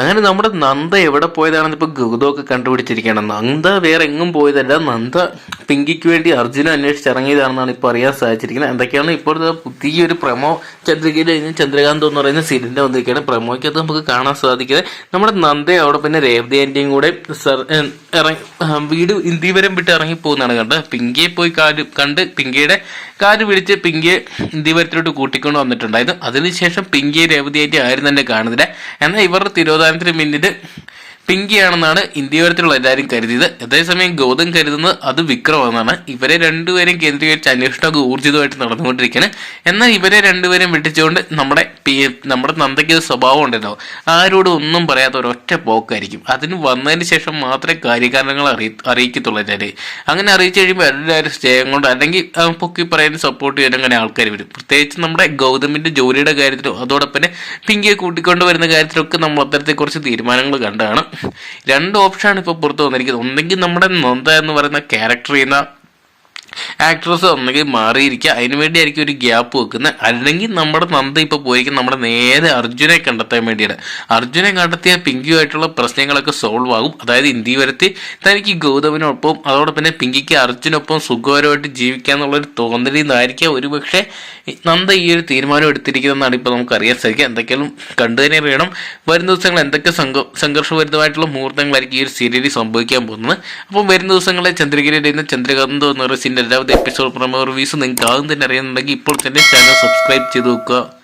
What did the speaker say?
അങ്ങനെ നമ്മുടെ നന്ദ എവിടെ പോയതാണെന്ന് ഇപ്പൊ ഗൗതമൊക്കെ കണ്ടുപിടിച്ചിരിക്കുകയാണ് നന്ദ വേറെ എങ്ങും പോയതല്ല. നന്ദ പിങ്കിക്ക് വേണ്ടി അർജുന അന്വേഷിച്ച് ഇറങ്ങിയതാണെന്നാണ് ഇപ്പോൾ അറിയാൻ സാധിച്ചിരിക്കുന്നത്. എന്തൊക്കെയാണ് ഇപ്പോഴത്തെ പുതിയൊരു പ്രമോ? ചന്ദ്രികയിൽ കഴിഞ്ഞ് ചന്ദ്രകാന്ത് എന്ന് പറയുന്ന സീരിയലിന്റെ വന്നിരിക്കുകയാണ്. അത് നമുക്ക് കാണാൻ സാധിക്കുന്നത്. നമ്മുടെ നന്ദ അവിടെ പിന്നെ രേവതി ആന്റിയും കൂടെ സർ- ഇറങ്ങി വീട് ഇന്ത്യവരം വിട്ട് ഇറങ്ങി പോകുന്നതാണ് കണ്ടത്. പിങ്കിയെ പോയി കാൽ കണ്ട് പിങ്കിയുടെ കാൽ പിടിച്ച് പിങ്കിയെ ഇന്ത്യവരത്തിലോട്ട് കൂട്ടിക്കൊണ്ട് വന്നിട്ടുണ്ടായിരുന്നു. അതിനുശേഷം പിങ്കിയെ രേവതി ആന്റി ആരും തന്നെ കാണുന്നില്ല. എന്നാൽ ഇവരുടെ തിരോധാനത്തിന് പിന്നിൽ പിങ്കിയാണെന്നാണ് ഇന്ത്യവരത്തിലുള്ള എല്ലാവരും കരുതിയത്. അതേസമയം ഗൗതം കരുതുന്നത് അത് വിക്രമെന്നാണ് ഇവരെ രണ്ടുപേരും കേന്ദ്രീകരിച്ച് അന്വേഷണമൊക്കെ ഊർജിതമായിട്ട് നടന്നുകൊണ്ടിരിക്കുകയാണ്. എന്നാൽ ഇവരെ രണ്ടുപേരും വിട്ടിച്ചുകൊണ്ട് നമ്മുടെ നമ്മുടെ നന്ദയ്ക്ക് സ്വഭാവം ഉണ്ടല്ലോ. ആരോടും ഒന്നും പറയാത്ത ഒരൊറ്റ പോക്കായിരിക്കും. അതിന് വന്നതിന് ശേഷം മാത്രമേ കാര്യകാരണങ്ങൾ അറിയി അറിയിക്കത്തുള്ളൂ എല്ലാവരും അങ്ങനെ അറിയിച്ചു കഴിയുമ്പോൾ എല്ലാവരും സ്നേഹം കൊണ്ട് അല്ലെങ്കിൽ പൊക്കി പറയാൻ സപ്പോർട്ട് ചെയ്യാൻ അങ്ങനെ ആൾക്കാർ വരും. പ്രത്യേകിച്ച് നമ്മുടെ ഗൗതമിന്റെ ജോലിയുടെ കാര്യത്തിലും അതോടൊപ്പം തന്നെ പിങ്കിയെ കൂട്ടിക്കൊണ്ട് വരുന്ന കാര്യത്തിലൊക്കെ നമ്മൾ അത്തരത്തെ കുറച്ച് തീരുമാനങ്ങൾ കണ്ടാണ് രണ്ട് ഓപ്ഷനാണ് ഇപ്പോൾ പുറത്ത് വന്നിരിക്കുന്നത് ഒന്നെങ്കിൽ നമ്മുടെ നന്ദ എന്ന് പറയുന്ന ക്യാരക്ടർ ചെയ്യുന്ന ആക്ട്രസ് ഒന്നെങ്കിൽ മാറിയിരിക്കുക. അതിനു വേണ്ടിയായിരിക്കും ഒരു ഗ്യാപ്പ് വെക്കുന്നത് അല്ലെങ്കിൽ നമ്മുടെ നന്ദ ഇപ്പോൾ പോയിരിക്കും നമ്മുടെ നേരെ അർജുനെ കണ്ടെത്താൻ വേണ്ടിയാണ്. അർജുനെ കണ്ടെത്തിയ പിങ്കിയുമായിട്ടുള്ള പ്രശ്നങ്ങളൊക്കെ സോൾവ് ആകും. അതായത് ഇന്ത്യ വരുത്തി തനിക്ക് ഗൗതമിനൊപ്പം അതോടൊപ്പം തന്നെ പിങ്കിക്ക് അർജുനൊപ്പം സുഖകരമായിട്ട് ജീവിക്കാന്നുള്ളൊരു തോന്നലിൽ നിന്നായിരിക്കാം ഒരുപക്ഷെ നന്ദ ഈ ഒരു തീരുമാനം എടുത്തിരിക്കുന്നതെന്നാണ് ഇപ്പോൾ നമുക്ക് അറിയാൻ സാധിക്കുക. എന്തൊക്കെയാലും കണ്ടു തന്നെ അറിയണം. വരും ദിവസങ്ങൾ എന്തൊക്കെ സംഘ സംഘർഷഭരിതമായിട്ടുള്ള മുഹൂർത്തങ്ങളായിരിക്കും ഈ ഒരു സീരിയലിൽ സംഭവിക്കാൻ പോകുന്നത്. അപ്പം വരുന്ന ദിവസങ്ങളെ ചന്ദ്രഗിരിയുടെ ചന്ദ്രകാന്ത് എന്ന് പറയുന്ന സീന്റെ എപ്പിസോഡ് പ്രമോ റിവ്യൂസ് നിങ്ങൾക്ക് ആദ്യം തന്നെ അറിയുന്നുണ്ടെങ്കിൽ ഇപ്പോൾ തന്നെ ചാനൽ സബ്സ്ക്രൈബ് ചെയ്ത് വെക്കുക.